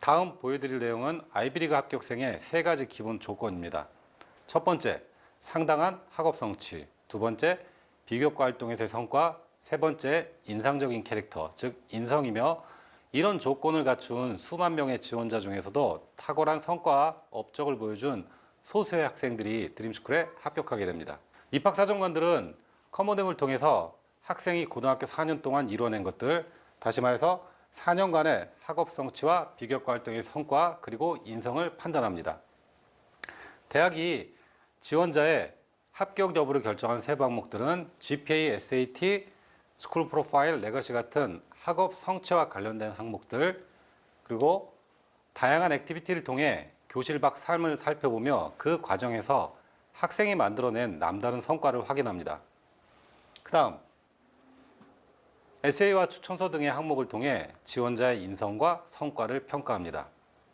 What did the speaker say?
다음 보여드릴 내용은 아이비리그 합격생의 세 가지 기본 조건입니다. 첫 번째, 상당한 학업 성취. 두 번째, 비교과 활동에서의 성과. 세 번째, 인상적인 캐릭터, 즉 인성이며 이런 조건을 갖춘 수만 명의 지원자 중에서도 탁월한 성과와 업적을 보여준 소수의 학생들이 드림스쿨에 합격하게 됩니다. 입학사정관들은 커머뎀을 통해서 학생이 고등학교 4년 동안 이뤄낸 것들, 다시 말해서 4년간의 학업 성취와 비교과 활동의 성과 그리고 인성을 판단합니다. 대학이 지원자의 합격 여부를 결정하는 세 과목들은 GPA, SAT, 스쿨 프로파일, 레거시 같은 학업 성취와 관련된 항목들 그리고 다양한 액티비티를 통해 교실 밖 삶을 살펴보며 그 과정에서 학생이 만들어낸 남다른 성과를 확인합니다. 그 다음 에세이와 추천서 등의 항목을 통해 지원자의 인성과 성과를 평가합니다.